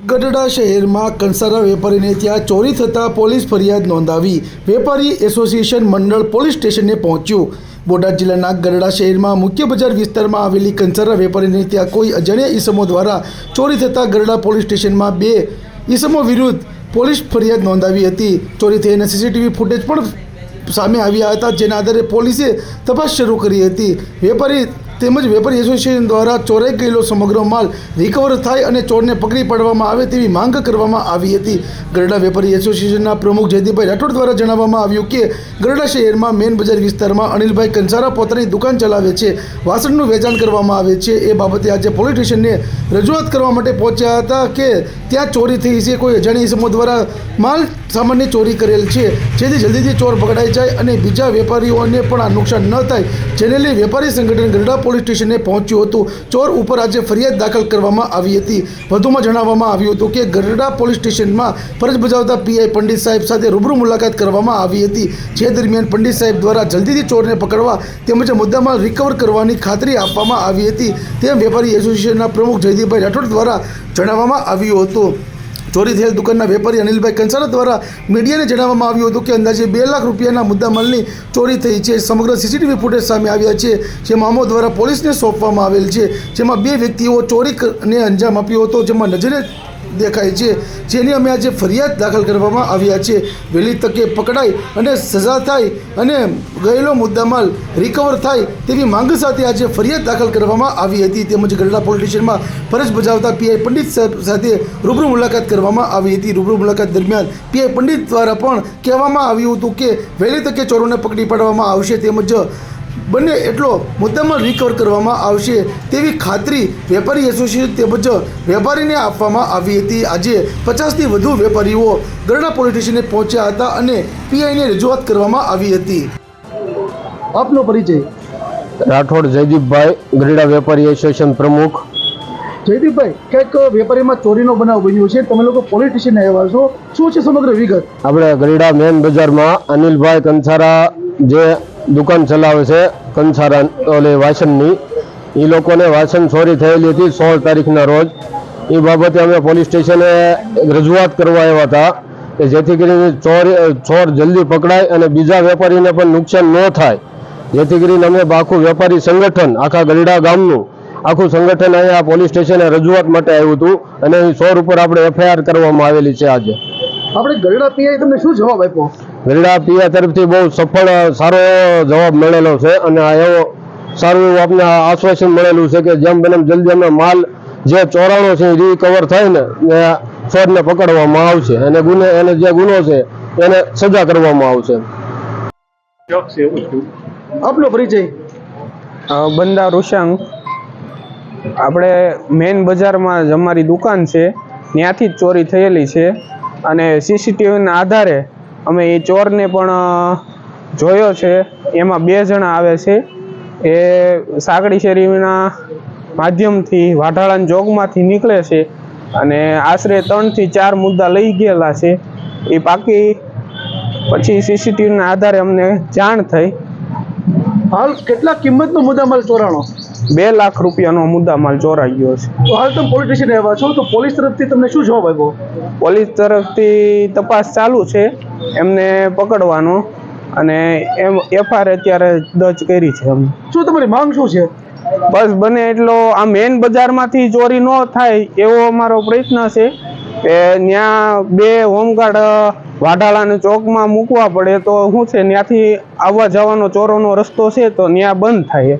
ગઢડા શહેરમાં કંસારા વેપારીને ત્યાં ચોરી થતાં પોલીસ ફરિયાદ નોંધાવી વેપારી એસોસિએશન મંડળ પોલીસ સ્ટેશને પહોંચ્યું. બોટાદ જિલ્લાના ગઢડા શહેરમાં મુખ્ય બજાર વિસ્તારમાં આવેલી કંસારા વેપારીને ત્યાં કોઈ અજાણ્યા ઈસમો દ્વારા ચોરી થતાં ગઢડા પોલીસ સ્ટેશનમાં બે ઈસમો વિરુદ્ધ પોલીસ ફરિયાદ નોંધાવી હતી. ચોરી થઈને સીસીટીવી ફૂટેજ પણ સામે આવ્યા હતા, જેના આધારે પોલીસે તપાસ શરૂ કરી હતી. વેપારી તેમજ વેપારી એસોસિએશન દ્વારા ચોરાઈ ગયેલો સમગ્ર માલ રિકવર થાય અને ચોરને પકડી પાડવામાં આવે તેવી માંગ કરવામાં આવી હતી. ગરડા વેપારી એસોસિએશનના પ્રમુખ જયદીપભાઈ રાઠોડ દ્વારા જણાવવામાં આવ્યું કે, ગરડા શહેરમાં મેન બજાર વિસ્તારમાં અનિલભાઈ કંસારા પોતાની દુકાન ચલાવે છે. વાસણનું વેચાણ કરવામાં આવે છે. એ બાબતે આજે પોલીસ સ્ટેશનને રજૂઆત કરવા માટે પહોંચ્યા હતા કે, ત્યાં ચોરી થઈ છે. કોઈ અજાણી સમૂહ દ્વારા માલ સામાનની ચોરી કરેલ છે. જેથી જલ્દીથી ચોર પકડાઈ જાય અને બીજા વેપારીઓને પણ આ નુકસાન ન થાય. જેને લઈ વેપારી સંગઠન ગરડા પોલીસ સ્ટેશને પહોંચ્યું હતું. ચોર ઉપર આજે ફરિયાદ દાખલ કરવામાં આવી હતી. વધુમાં જણાવવામાં આવ્યું હતું કે ગરડા પોલીસ સ્ટેશનમાં ફરજ બજાવતા પીઆઈ પંડિત સાહેબ સાથે રૂબરૂ મુલાકાત કરવામાં આવી હતી. જે દરમિયાન પંડિત સાહેબ દ્વારા જલ્દીથી ચોરને પકડવા તેમજ મુદ્દામાં રિકવર કરવાની ખાતરી આપવામાં આવી હતી. તેમ વેપારી એસોસિએશનના પ્રમુખ જયદીપભાઈ રાઠોડ દ્વારા જણાવવામાં આવ્યું હતું. ચોરી થયેલ દુકાનના વેપારી અનિલભાઈ કંસારા દ્વારા મીડિયાને જણાવવામાં આવ્યું હતું કે અંદાજે બે લાખ રૂપિયાના મુદ્દામાલની ચોરી થઈ છે. સમગ્ર સીસીટીવી ફૂટેજ સામે આવ્યા છે જે મામો દ્વારા પોલીસને સોંપવામાં આવેલ છે, જેમાં બે વ્યક્તિઓ ચોરીને અંજામ આપ્યો હતો, જેમાં નજરે દેખાય છે. જેની અમે આજે ફરિયાદ દાખલ કરવામાં આવ્યા છે. વહેલી તકે પકડાય અને સજા થાય અને ગયેલો મુદ્દામાલ રિકવર થાય તેવી માંગ સાથે આજે ફરિયાદ દાખલ કરવામાં આવી હતી. તેમજ ગરડા પોલીસ સ્ટેશનમાં ફરજ બજાવતા પીઆઈ પંડિત સાહેબ સાથે રૂબરૂ મુલાકાત કરવામાં આવી હતી. રૂબરૂ મુલાકાત દરમિયાન પીઆઈ પંડિત દ્વારા પણ કહેવામાં આવ્યું હતું કે વહેલી તકે ચોરોને પકડી પાડવામાં આવશે. તેમજ બંને એટલો મુદ્દામાં રિકવર કરવામાં આવશે તેવી ખાતરી વેપારી એસોસિએશન તેમજ વેપારીને આપવામાં આવી હતી. આજે પચાસથી વધુ વેપારીઓ ગરણા પોલીસ સ્ટેશને પહોંચ્યા હતા અને પીઆઈને રજૂઆત કરવામાં આવી હતી. આપનો પરિચય. રાઠોડ જયદીપભાઈ ગરડા વેપારી એસોસિએશન પ્રમુખ. જયદીપભાઈ કંઈક વેપારીમાં ચોરીનો બનાવ બન્યો છે. તમે લોકો પોલીસ સ્ટેશને આવ્યા છો. શું છે સમગ્ર વિગત? આપણે ગરીડા મેન બજારમાં અનિલભાઈ કંસારા જે દુકાન ચલાવે છે કંસારા, ઓલે વાસણની. એ લોકોને વાસણ ચોરી થયેલી હતી સોળ તારીખના રોજ. એ બાબતે અમે પોલીસ સ્ટેશને રજૂઆત કરવા આવ્યા હતા કે જેથી કરીને ચોર ચોર જલ્દી પકડાય અને બીજા વેપારીને પણ નુકસાન ન થાય. જેથી કરીને અમે આખું વેપારી સંગઠન, આખા ગરડા ગામનું, આખું સંગઠન અહીંયા પોલીસ સ્ટેશને રજૂઆત માટે આવ્યું હતું અને એ ચોર ઉપર આપણે એફઆઈઆર કરવામાં આવેલી છે આજે. આપણે ગરડા પીઆઈ તમને શું જવાબ આપ્યો? ગરડા પીઆ તરફથી બહુ સફળ સારો જવાબ મળેલો છે અને આ એવો સારું એવું આપને આશ્વાસન મળેલું છે કે જેમ બને જલ્દી અમે માલ જે ચોરાણો છે એ રિકવર થાય ને એ ચોરને પકડવામાં આવશે. અને ગુને એને જે ગુનો છે એને સજા કરવામાં આવશે. આપનો પરિચય? બંદા રૂશાંગ આપણે મેઇન બજારમાં જ અમારી દુકાન છે. ત્યાંથી જ ચોરી થયેલી છે. અને સીસીટીવીના આધારે અમે એ ચોરને પણ જોયો છે. એમાં બે જણા આવે છે. એ સાંકડી શેરીના માધ્યમથી વાઢાળાન જોગમાંથી નીકળે છે અને આશરે ત્રણથી ચાર મુદ્દા લઈ ગયેલા છે. એ પાકી પછી સીસીટીવીના આધારે અમને જાણ થઈ. હાલ કેટલા કિંમતનો મુદ્દામાલ ચોરાણો? બે લાખ રૂપિયાનો મુદ્દામાલ ચોરાઈ ગયો છે. તો હાલ તમે પોલીસ સ્ટેશન આવ્યા છો તો પોલીસ તરફથી તમને શું જવાબ આપ્યો? પોલીસ તરફથી તપાસ ચાલુ છે. એમને પકડવાનો અને એમ એફઆર અત્યારે દર્જ કરી છે એમ. શું તમારી માંગ શું છે? બસ બને એટલો આ મેન બજારમાંથી ચોરી ન થાય એવો અમારો પ્રયત્ન છે કે ત્યાં બે હોમગાર્ડ વાઢાળાને ચોકમાં મૂકવા પડે તો શું છે ત્યાંથી આવવા જવાનો ચોરોનો રસ્તો છે તો ત્યાં બંધ થાય.